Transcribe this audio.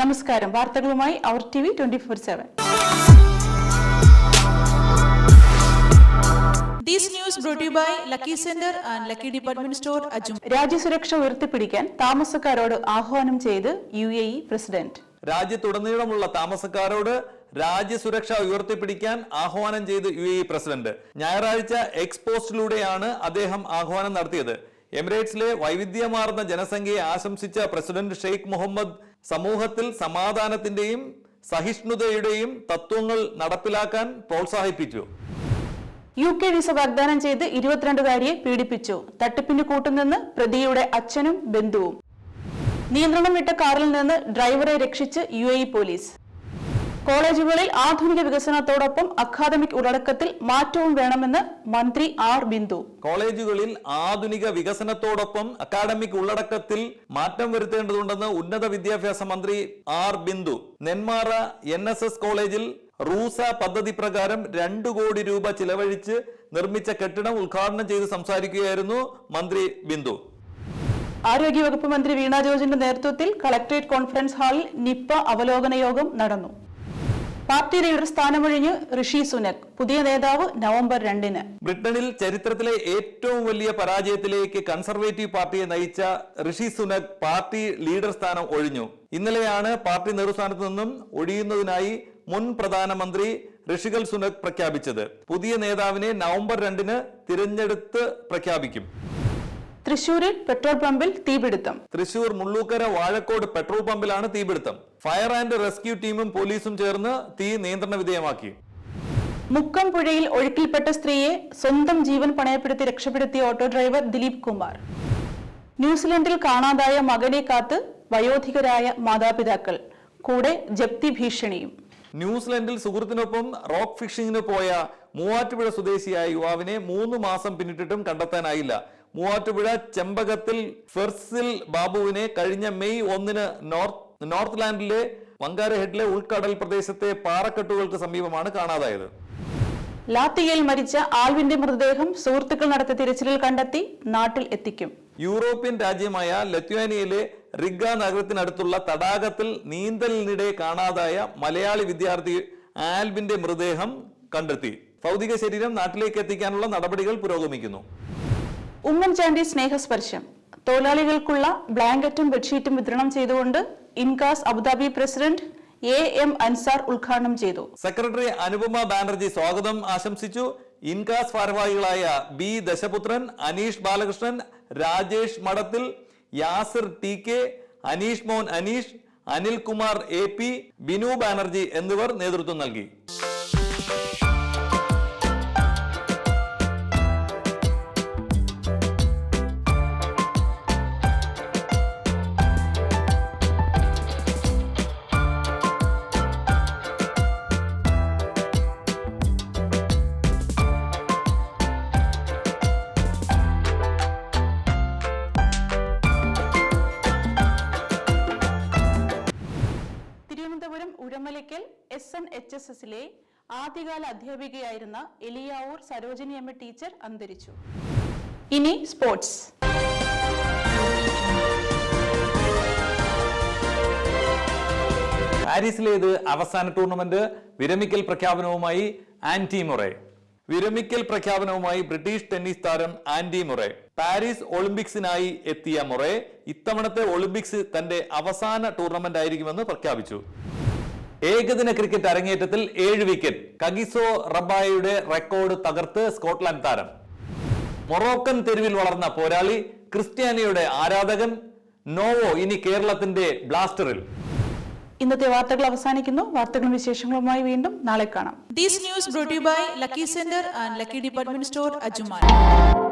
നമസ്കാരം. വാർത്തകളുമായി അവർ T V twenty four seven. This news brought by Lucky Center and Lucky Department Store, Ajum. രാജ്യസുരക്ഷ ഉയർത്തിപ്പിടിക്കാൻ താമസക്കാരോട് ആഹ്വാനം ചെയ്ത് യു എ ഇ പ്രസിഡന്റ്. രാജ്യത്തുടനീളമുള്ള താമസക്കാരോട് രാജ്യസുരക്ഷ ഉയർത്തിപ്പിടിക്കാൻ ആഹ്വാനം ചെയ്ത് യു എ ഇ പ്രസിഡന്റ്. ഞായറാഴ്ച എക്സ്പോസ്റ്റിലൂടെയാണ് അദ്ദേഹം ആഹ്വാനം നടത്തിയത്. എമിറേറ്റ്സിലെ വൈവിധ്യമാർന്ന ജനസംഖ്യയെ ആശംസിച്ച പ്രസിഡന്റ് ഷെയ്ഖ് മുഹമ്മദ് സമൂഹത്തിൽ സമാധാനത്തിന്റെയും സഹിഷ്ണുതയുടെയും തത്വങ്ങൾ നടപ്പിലാക്കാൻ പ്രോത്സാഹിപ്പിച്ചു. യു കെ വിസ വാഗ്ദാനം ചെയ്ത് ഇരുപത്തിരണ്ടുകാരിയെ പീഡിപ്പിച്ചു. തട്ടിപ്പിന് കൂട്ടുനിന്ന് പ്രതിയുടെ അച്ഛനും ബന്ധുവും. നിയന്ത്രണം വിട്ട കാറിൽ നിന്ന് ഡ്രൈവറെ രക്ഷിച്ച് യു പോലീസ്. കോളേജുകളിൽ ആധുനിക വികസനത്തോടൊപ്പം അക്കാദമിക് ഉള്ളടക്കത്തിൽ മാറ്റവും വേണമെന്ന് മന്ത്രി ആർ ബിന്ദു. കോളേജുകളിൽ ആധുനിക വികസനത്തോടൊപ്പം അക്കാദമിക് ഉള്ളടക്കത്തിൽ മാറ്റം വരുത്തേണ്ടതുണ്ടെന്ന് ഉന്നത വിദ്യാഭ്യാസ മന്ത്രി R Bindu. Nenmara N S S കോളേജിൽ റൂസ പദ്ധതി പ്രകാരം രണ്ടു കോടി രൂപ ചിലവഴിച്ച് നിർമ്മിച്ച കെട്ടിടം ഉദ്ഘാടനം ചെയ്ത് സംസാരിക്കുകയായിരുന്നു മന്ത്രി ബിന്ദു. ആരോഗ്യവകുപ്പ് മന്ത്രി വീണ ജോർജിന്റെ നേതൃത്വത്തിൽ കളക്ടറേറ്റ് കോൺഫറൻസ് ഹാളിൽ നിപ്പ അവലോകന യോഗം നടന്നു. പാർട്ടി ലീഡർ സ്ഥാനമൊഴിഞ്ഞ് ഋഷി സുനക് പുതിയ നേതാവ് നവംബർ രണ്ടിന്. ബ്രിട്ടനിൽ ചരിത്രത്തിലെ ഏറ്റവും വലിയ പരാജയത്തിലേക്ക് കൺസർവേറ്റീവ് പാർട്ടിയെ നയിച്ച ഋഷി സുനക് പാർട്ടി ലീഡർ സ്ഥാനം ഒഴിഞ്ഞു. ഇന്നലെയാണ് പാർട്ടി നേതൃസ്ഥാനത്ത് നിന്നും ഒഴിയുന്നതിനായി മുൻ പ്രധാനമന്ത്രി ഋഷികൽ സുനക് പ്രഖ്യാപിച്ചത്. പുതിയ നേതാവിനെ നവംബർ രണ്ടിന് തിരഞ്ഞെടുത്ത് പ്രഖ്യാപിക്കും. തൃശൂരിൽ പെട്രോൾ പമ്പിൽ തീപിടുത്തം. തൃശൂർ മുള്ളൂക്കര വാഴക്കോട് പെട്രോൾ പമ്പിലാണ് തീപിടുത്തം. ഫയർ ആൻഡ് റെസ്ക്യൂ ടീമും പോലീസും ചേർന്ന് തീ നിയന്ത്രണ വിധേയമാക്കി. മുക്കം പുഴയിൽ ഒഴുക്കിൽപ്പെട്ട സ്ത്രീയെ സ്വന്തം ജീവൻ പണയപ്പെടുത്തി രക്ഷപ്പെടുത്തിയ ഓട്ടോ ഡ്രൈവർ ദിലീപ് കുമാർ. ന്യൂസിലൻഡിൽ കാണാതായ മകനെ കാത്ത് വയോധികരായ മാതാപിതാക്കൾ. കൂടെ ജപ്തി ഭീഷണിയും. ന്യൂസിലൻഡിൽ സുഹൃത്തിനൊപ്പം റോക്ക് ഫിഷിംഗിന് പോയ മൂവാറ്റുപുഴ സ്വദേശിയായ യുവാവിനെ മൂന്ന് മാസം പിന്നിട്ടിട്ടും കണ്ടെത്താനായില്ല. മൂവാറ്റുപുഴ ചെമ്പകത്തിൽ ഫെർസിൽ ബാബുവിനെ കഴിഞ്ഞ മെയ് ഒന്നിന് നോർത്ത് നോർത്ത് ലാൻഡിലെ വങ്കാരഹെഡിലെ ഉൾക്കടൽ പ്രദേശത്തെ പാറക്കെട്ടുകൾക്ക് സമീപമാണ് കാണാതായത്. ലാത്തിയയിൽ മരിച്ച ആൽവിന്റെ മൃതദേഹം സുഹൃത്തുക്കൾ നടത്തിയ തിരച്ചിലിൽ കണ്ടെത്തി നാട്ടിൽ എത്തിക്കും. യൂറോപ്യൻ രാജ്യമായ ലത്വാനിയയിലെ റിഗ നഗരത്തിനടുത്തുള്ള തടാകത്തിൽ നീന്തലിനിടെ കാണാതായ മലയാളി വിദ്യാർത്ഥി ആൽബിന്റെ മൃതദേഹം കണ്ടെത്തി. ഭൗതിക ശരീരം നാട്ടിലേക്ക് എത്തിക്കാനുള്ള നടപടികൾ പുരോഗമിക്കുന്നു. ഉമ്മൻചാണ്ടി സ്നേഹസ്പർശം. തൊഴിലാളികൾക്കുള്ള ബ്ലാങ്കറ്റും ബെഡ്ഷീറ്റും വിതരണം ചെയ്തുകൊണ്ട് INCAS Abu Dhabi president A M Ansar ഉദ്ഘാടനം ചെയ്തു. സെക്രട്ടറി അനുപമ ബാനർജി സ്വാഗതം ആശംസിച്ചു. ഇൻകാസ് ഭാരവാഹികളായ B Dashaputran Aneesh Balakrishnan Rajesh Madathil Yasir T K Aneesh Mon Aneesh Anilkumar A P Binu Banerjee എന്നിവർ നേതൃത്വം നൽകി. Uzhamalakkal S N H S എസിലെ ആദ്യകാല അധ്യാപികയായിരുന്ന എലിയാവൂർ സരോജിനി അമ്മ ടീച്ചർ അന്തരിച്ചു. ഇനി സ്പോർട്സ്. പാരീസിലേത് അവസാന ടൂർണമെന്റ് വിരമിക്കൽ പ്രഖ്യാപനവുമായി ആന്റി മുറേ. വിരമിക്കൽ പ്രഖ്യാപനവുമായി ബ്രിട്ടീഷ് ടെന്നീസ് താരം ആന്റി മൊറെ. പാരീസ് ഒളിമ്പിക്സിനായി എത്തിയ മൊറെ ഇത്തവണത്തെ ഒളിമ്പിക്സ് തന്റെ അവസാന ടൂർണമെന്റ് ആയിരിക്കുമെന്ന് പ്രഖ്യാപിച്ചു. ഏകദിന ക്രിക്കറ്റ് അരങ്ങേറ്റത്തിൽ ഏഴ് വിക്കറ്റ്. കഗിസോ റബായയുടെ റെക്കോർഡ് തകർത്ത് സ്കോട്ട്ലാൻഡ് താരം. മൊറോക്കൻ തെരുവിൽ വളർന്ന പോരാളി ക്രിസ്ത്യാനിയുടെ ആരാധകൻ നോവോ ഇനി കേരളത്തിന്റെ ബ്ലാസ്റ്ററിൽ. ഇന്നത്തെ വാർത്തകൾ അവസാനിക്കുന്നു. വാർത്തകളും വിശേഷങ്ങളുമായി വീണ്ടും നാളെ കാണാം. These news brought by lucky centre and lucky department store Ajuman.